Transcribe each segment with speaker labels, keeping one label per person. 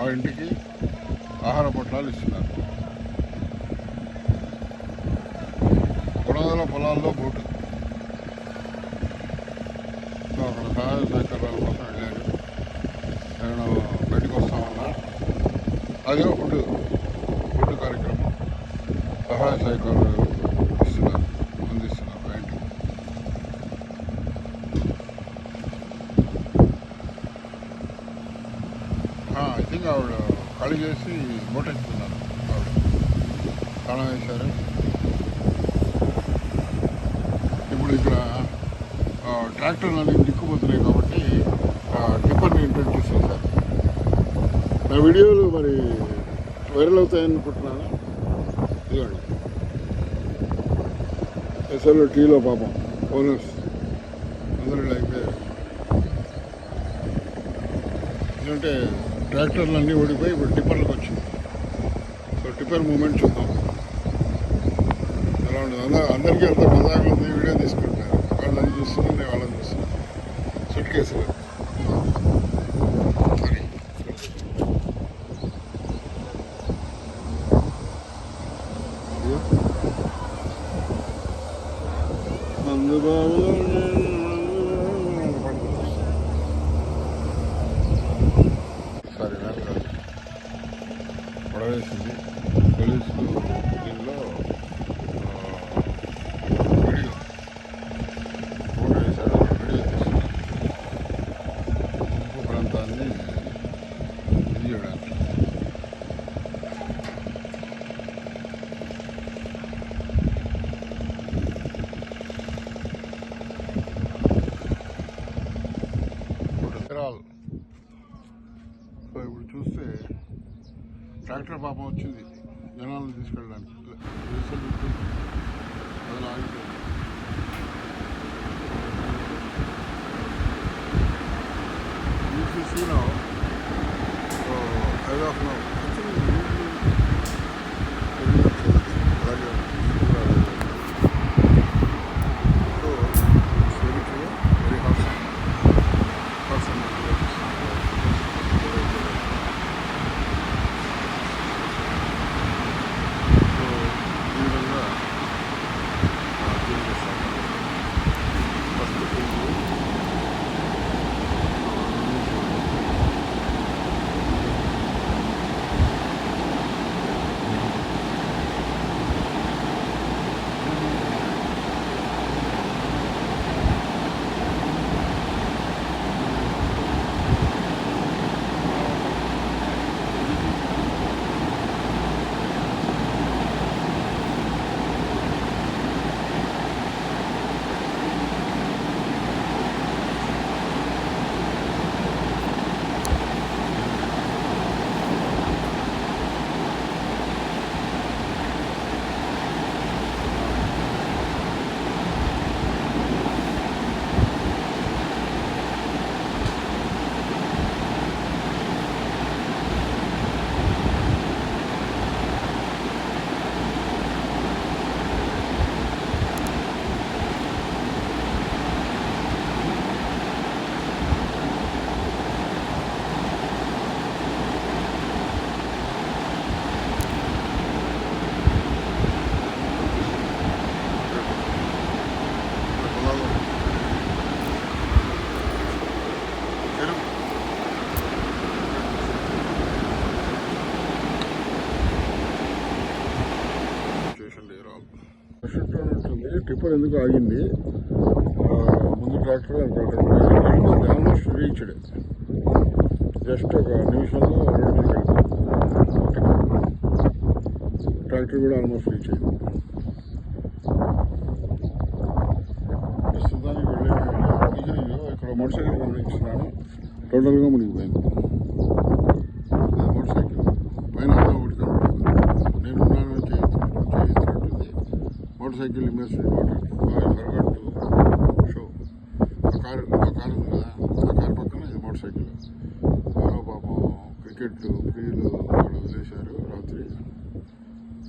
Speaker 1: మా ఇంటికి ఆహార పొట్లాలు ఇస్తున్నారు. గొడవల పొలాల్లో బోటు. సో అక్కడ సహాయ సహకారాల కోసం వెళ్ళారు. నేను బయటకు వస్తామన్నా? అదే ఫుడ్ ఫుడ్ కార్యక్రమం. సహాయ సహకారాలు ఇస్తున్నారు అందిస్తున్నారు ఆ ఇంటికి థింగ్ ఆవిడ ఖాళీ చేసి బోట్ ఆవిడ తాళం వేశారు ఇప్పుడు ఇక్కడ ట్రాక్టర్లు అనేవి దిక్కుపోతున్నాయి కాబట్టి ఆ, టిప్పర్ని ఇంట్రడ్యూస్ చేశారు. నా వీడియోలు మరి వైరల్ అవుతాయని అనుకుంటున్నాను. ఇదిగోండి. ఎస్ఎల్ టీలో పాపం ఓనర్స్. అందరూ అయితే ఎందుకంటే ట్రాక్టర్లు అన్నీ ఓడిపోయి ఇప్పుడు టిప్పర్లకు వచ్చింది సో టిప్పర్ మూమెంట్ చూద్దాం ఎలా ఉండదు అందరూ అందరికీ అంత మజాగా ఉంది వీడియో తీసుకుంటున్నారు వాళ్ళని చూస్తున్నారు నేను వాళ్ళని చూస్తున్నాను సుట్ కేసులు మరి పడవేసింది పోలీసులు దీనిలో ఆ, వీడియో ఫోటో వేశారు వీడియో తీస్తున్నారు ముంపు ప్రాంతాన్ని ఇది చేయడానికి తిరాల్ సో ఇప్పుడు చూస్తే ట్రాక్టర్ పాపం వచ్చింది. జనాలను తీసుకెళ్ళడానికి. అది ఆగిపోయింది. టిప్పర్ ఎందుకు ఆగింది? ముందు ట్రాక్టర్ అనుకుంటారు ఆల్మోస్ట్ రీచ్డ్ జస్ట్ ఒక నిమిషంలో రోడ్ మీద ట్రాక్టర్ కూడా ఆల్మోస్ట్ రీచ్ అయింది. ప్రస్తుతానికి వెళ్ళే ఇక్కడ మోటార్ సైకిల్ గమనించున్నాను టోటల్గా మునిగిపోయింది. మోటార్ సైకిల్ పైన అంతా ఒకటి కనపడుతుంది. నేను ఉన్నాను చేయిస్తున్నట్టుంది మోటార్ సైకిల్ ఇమేజ్ కారు ఉంది కదా ఆ కారు పక్కన ఇది మోటార్ సైకిల్ ఎవరో పాపం క్రికెట్ ప్రియులు వాళ్ళు వదిలేశారు రాత్రి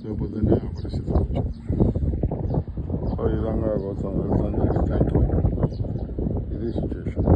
Speaker 1: రేపు పొద్దున్నే ఆ పరిస్థితి సో ఈ విధంగా కోసం థ్యాంక్ యూ ఇది సిచ్యువేషన్